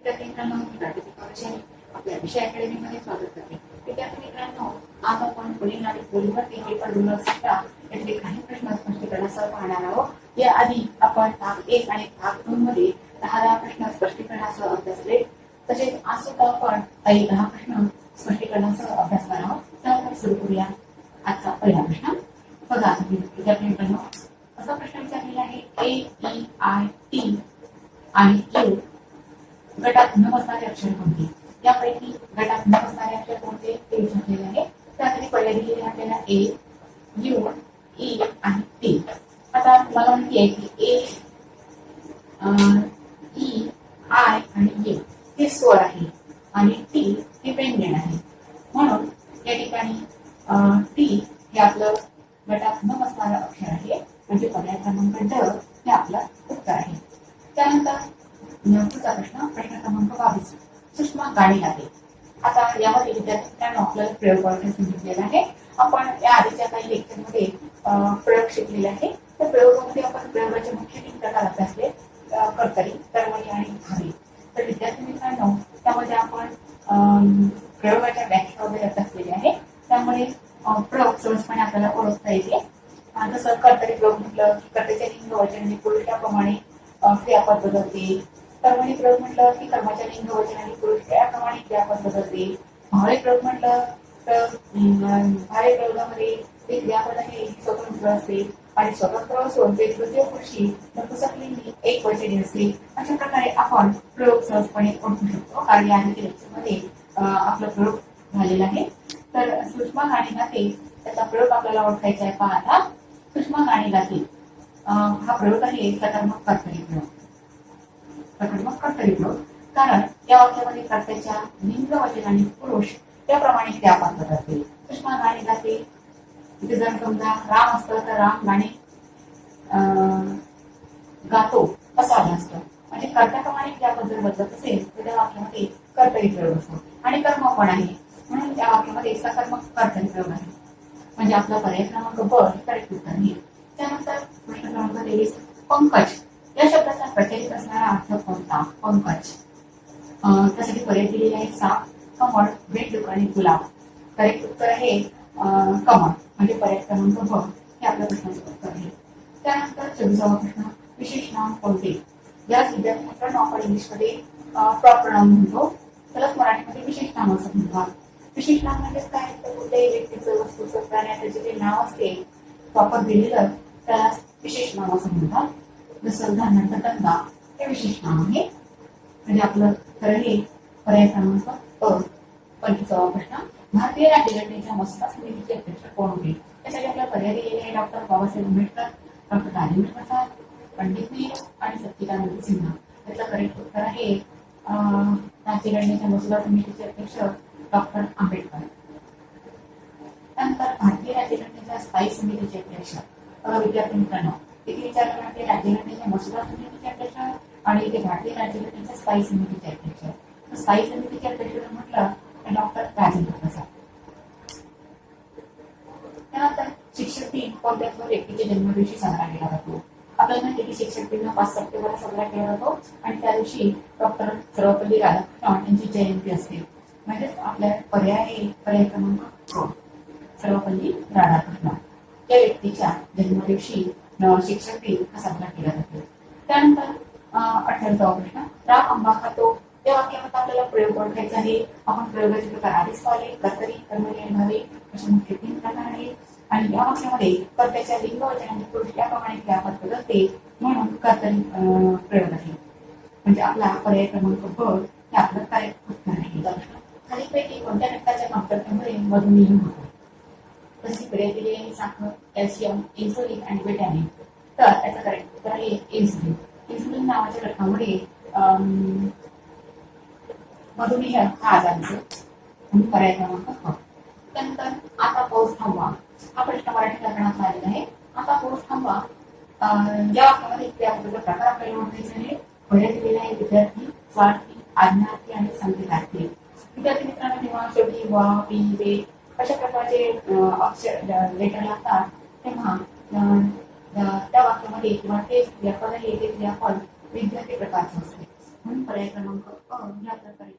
विद्यार्थी मित्रांनो मी प्राकृतिक आपल्या विषय अकॅडमीमध्ये स्वागत करते विद्यार्थी मित्रांनो आज आपण पुढील आणि पोलीभरती पेपर दोन हजार सतरा यातले काही प्रश्न स्पष्टीकरणासह पाहणार आहोत या आधी आपण भाग एक आणि भाग दोन मध्ये दहा दहा प्रश्न स्पष्टीकरणासह अभ्यासले तसेच आज सुद्धा आपण काही दहा प्रश्न स्पष्टीकरणासह अभ्यासणार आहोत त्यानंतर सुरू करूया आजचा पहिला प्रश्न बघा विद्यार्थी मित्रांनो असा प्रश्न विचारलेला आहे. ए ई आय टी आणि यू गटात न बसणारे अक्षर कोणते? यापैकी गटात न बसणारे अक्षर कोणते? ते विचारलेले आहे. त्यासाठी पर्याय दिलेले आपल्याला ए यू ई आणि टी आता तुम्हाला माहिती आहे की ए ई आय आणि यू हे स्वर आहे आणि टी हे व्यंजन आहे. म्हणून या ठिकाणी टी हे आपलं गटात न बसणारं अक्षर आहे. म्हणजे पर्याय क्रमांक ड हे आपलं उत्तर आहे त्यानंतर पुढचा प्रश्न प्रश्न क्रमांक बावीस गाणी लागेल आता यामध्ये विद्यार्थ्यांना आपल्याला प्रयोग करायला सांगितलेला आहे. आपण या आधीच्या काही लेक्चरमध्ये प्रयोग शिकलेले आहे त्या प्रयोगामध्ये आपण प्रयोगाचे मुख्य तीन प्रकार अभ्यासले कर्तरी आणि भावी. तर विद्यार्थी मित्रांनो त्यामध्ये आपण प्रयोगाच्या व्याख्या वगैरे अभ्यासलेली आहे त्यामुळे प्रयोग सहजपणे आपल्याला ओळखता येते जसं कर्तरी प्रयोग म्हटलं की कर्तेच्या लिंग वचन आणि त्याप्रमाणे क्रियापद बदलते कर्मणी प्रयोग म्हटलं की कर्माच्या लिंग वचन आणि पुरुष त्याप्रमाणे क्रियापद बदलते. भावे प्रयोग म्हटलं तर अं, भावे प्रयोगामध्ये ते क्रियापद स्वतंत्र असते. आणि स्वतंत्र असून ते तृतीय पुरुषी नपुसकलिंगी एक वचनी असते. अशा प्रकारे आपण प्रयोग सहजपणे ओळखू शकतो. कारण या लेक्चरमध्ये आपला प्रयोग झालेला आहे. तर सुषमा गाणी गाते त्याचा प्रयोग आपल्याला ओळखायचा आहे. पहा आता सुषमा गाणी गाते. हा प्रयोग आहे सकारात्मक कर्तरी प्रयोग. सकारात्मक कर्तव्य कारण या वाक्यामध्ये कर्त्याच्या लिंग वचन आणि पुरुष त्याप्रमाणे क्रियापद बदलते सुषमा गाणे गाते इथे जर समजा राम असतं तर राम गाणे अं, गातो असं आलं असतं. म्हणजे कर्त्याप्रमाणे त्याबद्दल जर बदलत असेल तर त्या वाक्यामध्ये कर्तरी प्रयोग असतो. आणि कर्म पण आहे. म्हणून त्या वाक्यामध्ये सकर्मक कर्तरी प्रयोग आहे. म्हणजे आपला पर्याय क्रमांक ब करेक्ट उत्तर आहे. त्यानंतर प्रश्न क्रमांक तेवीस पंकज. या शब्दाचा प्रचलित असणारा अर्थ कोणता पंकज. त्यासाठी पर्याय दिलेले आहे साप कमळ बेडूक आणि गुलाब. करेक्ट उत्तर आहे कमळ. म्हणजे पर्याय क्रमांक ब हे आपल्या प्रश्नाचं उत्तर आहे. त्यानंतर चोवीसावा प्रश्न विशेष नाम कोणते? याच विद्यार्थ्यांकडे आपण इंग्लिशमध्ये प्रॉपर नाम म्हणतो. त्यालाच मराठीमध्ये विशेष नाम असं म्हणतात. विशेष नाम म्हणजे काय? तर कुठल्याही व्यक्तीचं वस्तूचं प्राण्याचं जे काही नाव असते प्रॉपर दिलेलं त्याला विशेष नाव असं म्हणतात. जसं उदाहरणार्थ गंगा हे विशेष नाम आहे. म्हणजे आपलं तर हे पर्याय क्रमांक अ पंचवीसावा प्रश्न. भारतीय राज्यघटनेच्या मसुदा समितीचे अध्यक्ष कोण होते त्यासाठी आपल्याला पर्याय दिलेले आहे डॉक्टर बाबासाहेब आंबेडकर डॉक्टर राजेंद्र प्रसाद पंडित नेहरू आणि सच्चिदानंद सिन्हा. त्यातलं करेक्ट उत्तर आहे अं, राज्यघटनेच्या मसुदा समितीचे अध्यक्ष डॉक्टर आंबेडकर. त्यानंतर भारतीय राज्यघटनेच्या स्थायी समितीचे अध्यक्ष विद्यार्थी मित्रांनो इथे विचार भारतीय राज्यघटनेच्या मसुदा समिती आणि इथे भारतीय राज्यघटनेच्या स्थायी समितीचे अध्यक्ष तर स्थायी समितीचे अध्यक्ष म्हटलं तर डॉक्टर राजेंद्र प्रसाद. त्यानंतर शिक्षक दिन कोणत्या व्यक्तीच्या जन्मदिवशी साजरा केला जातो. आपल्याला माहिती की शिक्षक दिन हा पाच सप्टेंबरला साजरा केला जातो आणि त्या दिवशी डॉक्टर सर्वपल्ली राधाकृष्ण यांची जयंती असते. म्हणजेच आपल्या पर्याय पर्याय क्रमांक क. सर्वपल्ली राधाकृष्ण या व्यक्तीच्या जन्मदिवशी शिक्षक दिन हा साजरा केला जातो. त्यानंतर अठ्ठावीसावा प्रश्न राम आंबा खातो या वाक्यामध्ये आपल्याला प्रयोग ओळखायचा आहे. आपण प्रयोगाचे प्रकार आधीच पाहिले. कर्तरी कर्मणी आणि भावे असे मुख्य तीन प्रकार आहेत. आणि या वाक्यामध्ये कर्त्याच्या लिंग वचन पुरुष याप्रमाणे क्रियापद बदलते म्हणून कर्तरी प्रयोग आहे. म्हणजे आपला पर्याय क्रमांक ब हे आपलं काय उत्तर आहे? खालीपैकी कोणत्या घटकाच्या कमतरतेमुळे मधुमेह होतो? तशी पर्याय दिली साखर कॅल्शियम इन्सुलिन आणि विटॅमिन तर त्याचं करेक्ट उत्तर आहे इन्सुलिन इन्सुलिन नावाच्या घटकामुळे अं, मधुमेह हा आजार होतो पर्याय क्रमांक. त्यानंतर आता पाऊस थांबवा. हा प्रश्न मराठी व्याकरणात आलेला आहे. आता पाऊस थांबवा. अं, या वाक्यामध्ये क्रियापदाचा प्रकार आपल्याला ओळखायचा आहे. पर्याय दिलेला आहे विद्यार्थी स्वार्थी आज्ञार्थी आणि संकेतार्थी विद्यार्थी मित्रांनो जेव्हा शेवटी वा पी वे अशा प्रकारचे अक्षर लेटर लागतात. तेव्हा त्या वाक्यामध्ये किंवा ते क्रियापद हे ते क्रियापद विद्यार्थी प्रकारचं असते. म्हणून पर्याय क्रमांक अ या प्रकारे